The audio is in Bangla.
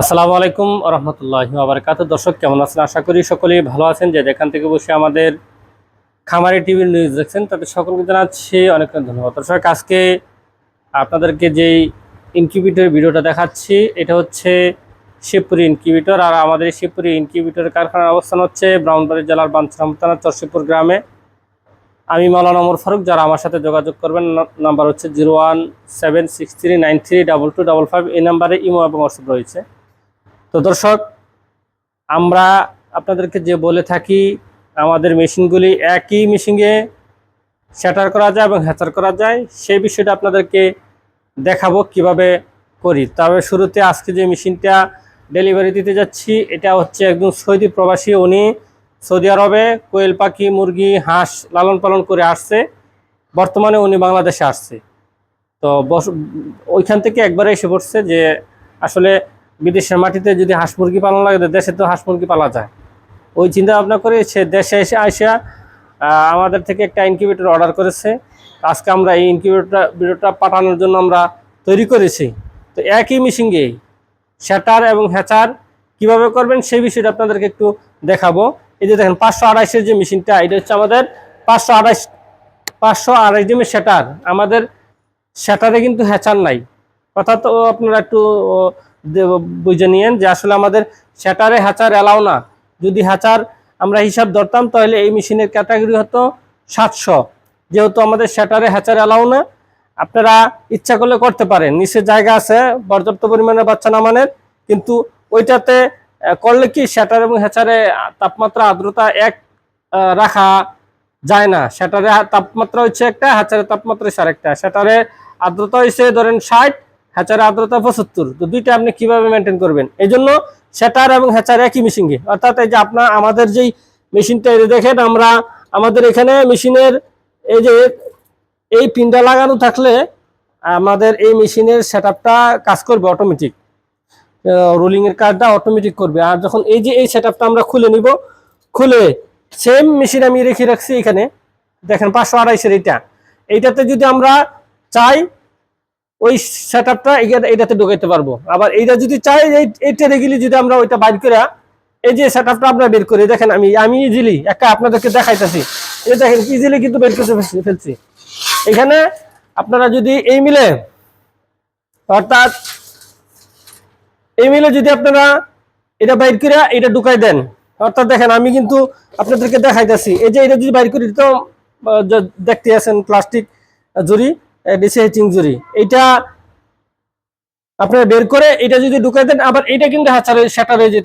আসসালামু আলাইকুম রহমতুল্লাহ আবরকাত দর্শক, কেমন আছেন? আশা করি সকলেই ভালো আছেন। যে যেখান থেকে বসে আমাদের খামারি টিভির নিউজ দেখছেন, তাদের সকলকে জানাচ্ছি অনেক অনেক ধন্যবাদ। দর্শক, আজকে আপনাদেরকে যেই ইনকিউবেটর ভিডিওটা দেখাচ্ছি, এটা হচ্ছে শিবপুরি ইনকিউবেটর আর আমাদের এই শিবপুরি ইনকিউবেটর কারখানার অবস্থান হচ্ছে ব্রাউনবাড়ি জেলার বাঞ্ছারাম থানার চরশিপুর গ্রামে। আমি মাওলানা ওমর ফারুক, যারা আমার সাথে যোগাযোগ করবেন নাম্বার হচ্ছে zero one seven six three nine three double two double five, এই নাম্বারে ইমো এবং হোয়াটসঅ্যাপ রয়েছে। তো দর্শক, আমরা আপনাদেরকে যে বলে থাকি, আমাদের মেশিনগুলি একই মেশিনে শ্যাটার করা যায় এবং হ্যাচার করা যায়, সেই বিষয়টা আপনাদেরকে দেখাবো কীভাবে করি। তবে শুরুতে আজকে যে মেশিনটা ডেলিভারি দিতে যাচ্ছি, এটা হচ্ছে একজন সৌদি প্রবাসী। উনি সৌদি আরবে কোয়েল পাখি, মুরগি, হাঁস লালন পালন করে আসছে। বর্তমানে উনি বাংলাদেশে আসছে। তো বস ওইখান থেকে একবারে এসে পড়ছে যে আসলে বিদেশের মাটিতে যদি হাঁস মুরগি পালন লাগে দেশে তো হাঁস মুরগি পালা যায়। ওই চিন্তা ভাবনা করে সে দেশে এসে আসা আমাদের থেকে একটা ইনকিউবেটর অর্ডার করেছে। আজকে আমরা এই ইনকিউবেটরটা পাঠানোর জন্য আমরা তৈরি করেছি। তো একই মিশিংয়ে শ্যাটার এবং হ্যাচার কীভাবে করবেন সেই বিষয়টা আপনাদেরকে একটু দেখাবো। এই যে দেখেন, পাঁচশো আড়াইশের যে মেশিনটা এটা হচ্ছে আমাদের পাঁচশো আড়াইশ পাঁচশো আড়াইশ ডিমের শ্যাটার আমাদের শ্যাটারে কিন্তু হ্যাচার নাই। অর্থাৎ আপনারা একটু বুঝে নিয়েন যে আসলে আমাদের শ্যাটারে হ্যাচার এলাও না। যদি হ্যাচার আমরা হিসাব ধরতাম, তাহলে এই মেশিনের ক্যাটাগরি হতো সাতশো। যেহেতু আমাদের শ্যাটারে হ্যাচার এলাও না, আপনারা ইচ্ছা করলে করতে পারেন। নিচে জায়গা আছে, পর্যাপ্ত পরিমাণে বাচ্চা নামানের, কিন্তু ওইটাতে করলে কি শ্যাটার এবং হ্যাচারে তাপমাত্রা, আর্দ্রতা এক রাখা যায় না। সেটারে তাপমাত্রা হচ্ছে একটা হ্যাচারের তাপমাত্রা হচ্ছে আরেকটা। সেটারে আর্দ্রতা হচ্ছে ধরেন ষাট হ্যাচারের আর্দ্রতা পঁচাত্তর। তো দুইটা আপনি কীভাবে মেনটেন করবেন? এই জন্য সেটার এবং হ্যাচার একই মেশিনকে অর্থাৎ এই যে আপনার আমাদের যেই মেশিনটা এই দেখেন আমরা, আমাদের এখানে মেশিনের এই যে এই পিনটা লাগানো থাকলে আমাদের এই মেশিনের সেট কাজ করবে অটোমেটিক রোলিং এর কাজটা অটোমেটিক করবে। আর যখন এই যে এই সেট আমরা খুলে নিব, খুলে সেম মেশিন আমি রেখে রাখছি এখানে। দেখেন পাঁচশো আড়াইশের এইটা। এইটাতে যদি আমরা চাই ওই সেট আপটা এইটাতে ঢোকাইতে পারব। আবার এইটা যদি চাই, এই- এইটা রেগুলি যদি আমরা ওইটা বাইর করে এই যে সেট আপটা আমরা বের করি, দেখেন আমি আমি ইজিলি একা আপনাদেরকে দেখাইতেছি। এই দেখেন ইজিলি কিন্তু বের ফেলছি- ফেলছি। এখানে আপনারা যদি এই মিলে, অর্থাৎ এই মিলে যদি আপনারা এটা বাইর করে এটা ঢুকাই দেন, অর্থাৎ দেখেন আমি কিন্তু আপনাদেরকে দেখাইতেছি। এই যে এটা যদি বাইর করি, তো দেখতে আছেন প্লাস্টিক জুড়ি ডিসি হেচিং এটা আপনারা বের করে এটা যদি ঢুকাই দেন, আবার এটা কিন্তু হ্যাচারে সেটা রয়ে যেতে